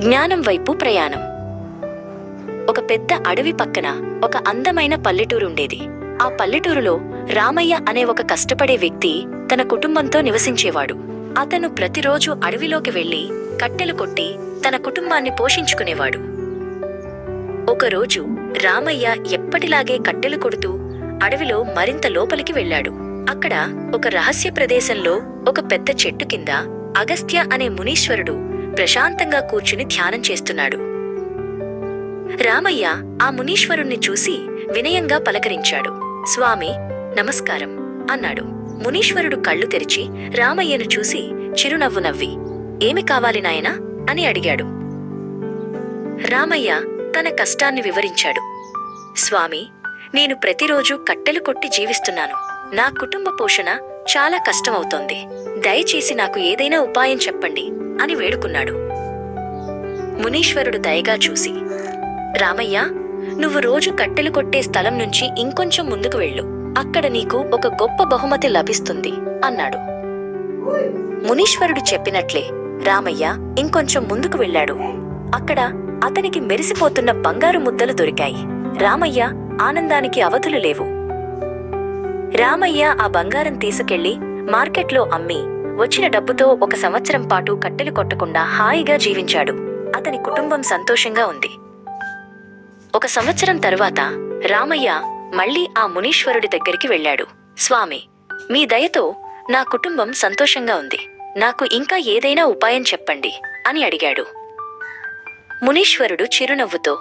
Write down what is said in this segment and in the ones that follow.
జ్ఞానం వైపు ప్రయాణం. ఒక పెద్ద అడవి పక్కన ఒక అందమైన పల్లెటూరు ఉండేది ఆ పల్లెటూరులో రామయ్య అనే ఒక కష్టపడే వ్యక్తి తన కుటుంబంతో నివసించేవాడు. అతను ప్రతిరోజు అడవిలోకి వెళ్ళి కట్టెలు కొట్టి తన కుటుంబాన్ని పోషించుకునేవాడు. ఒకరోజు రామయ్య ఎప్పటిలాగే కట్టెలు కొడుతూ అడవిలో మరింత లోపలికి వెళ్ళాడు. అక్కడ ఒక రహస్య ప్రదేశంలో ఒక పెద్ద చెట్టు కింద అగస్త్య అనే మునీశ్వరుడు ప్రశాంతంగా కూర్చుని ధ్యానం చేస్తున్నాడు. రామయ్య ఆ మునీశ్వరుణ్ణి చూసి వినయంగా పలకరించాడు. స్వామి నమస్కారం అన్నాడు. మునీశ్వరుడు కళ్ళు తెరిచి రామయ్యను చూసి చిరునవ్వు నవ్వి ఏమి కావాలి నాయనా? అని అడిగాడు. రామయ్య తన కష్టాన్ని వివరించాడు. స్వామి నేను ప్రతిరోజు కట్టెలు కొట్టి జీవిస్తున్నాను. నా కుటుంబ పోషణ చాలా కష్టమవుతోంది. దయచేసి నాకు ఏదైనా ఉపాయం చెప్పండి అని వేడుకున్నాడు. మునీశ్వరుడు దయగా చూసి రామయ్య నువ్వు రోజు కట్టెలు కొట్టే స్థలం నుంచి ఇంకొంచెం ముందుకు వెళ్ళు. అక్కడ నీకు ఒక గొప్ప బహుమతి లభిస్తుంది అన్నాడు. మునీశ్వరుడు చెప్పినట్లే రామయ్య ఇంకొంచెం ముందుకు వెళ్ళాడు. అక్కడ అతనికి మెరిసిపోతున్న బంగారు ముద్దలు దొరికాయి. రామయ్య ఆనందానికి అవధులు లేవు. రామయ్య ఆ బంగారం తీసుకెళ్ళి మార్కెట్లో అమ్మి వచ్చిన డబ్బుతో ఒక సంవత్సరం పాటు కట్టెలు కొట్టకుండా హాయిగా జీవించాడు. అతని కుటుంబం సంతోషంగా ఉంది. ఒక సంవత్సరం తరువాత రామయ్య మళ్ళీ ఆ మునీశ్వరుడి దగ్గరికి వెళ్ళాడు. స్వామి మీ దయతో నా కుటుంబం సంతోషంగా ఉంది. నాకు ఇంకా ఏదైనా ఉపాయం చెప్పండి అని అడిగాడు. మునీశ్వరుడు చిరునవ్వుతో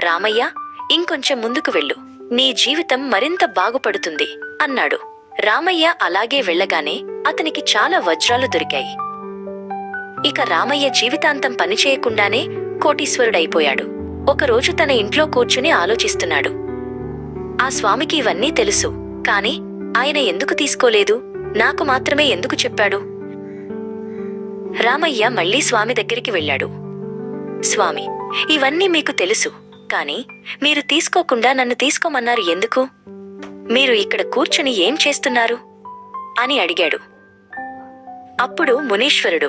రామయ్య ఇంకొంచెం ముందుకు వెళ్ళు. నీ జీవితం మరింత బాగుపడుతుంది అన్నాడు. రామయ్య అలాగే వెళ్ళగానే అతనికి చాలా వజ్రాలు దొరికాయి. ఇక రామయ్య జీవితాంతం పనిచేయకుండానే కోటీశ్వరుడైపోయాడు. ఒకరోజు తన ఇంట్లో కూర్చుని ఆలోచిస్తున్నాడు. ఆ స్వామికి ఇవన్నీ తెలుసు కాని ఆయన ఎందుకు తీసుకోలేదు? నాకు మాత్రమే ఎందుకు చెప్పాడు? రామయ్య మళ్ళీ స్వామి దగ్గరికి వెళ్ళాడు. స్వామి ఇవన్నీ మీకు తెలుసు. కాని మీరు తీసుకోకుండా నన్ను తీసుకోమన్నారు ఎందుకు? మీరు ఇక్కడ కూర్చుని ఏం చేస్తున్నారు? అని అడిగాడు. అప్పుడు మునీశ్వరుడు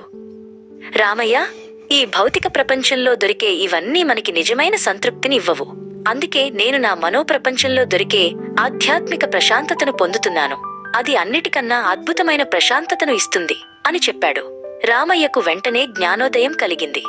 రామయ్య ఈ భౌతిక ప్రపంచంలో దొరికే ఇవన్నీ మనకి నిజమైన సంతృప్తిని ఇవ్వవు. అందుకే నేను నా మనోప్రపంచంలో దొరికే ఆధ్యాత్మిక ప్రశాంతతను పొందుతున్నాను. అది అన్నిటికన్నా అద్భుతమైన ప్రశాంతతను ఇస్తుంది అని చెప్పాడు. రామయ్యకు వెంటనే జ్ఞానోదయం కలిగింది.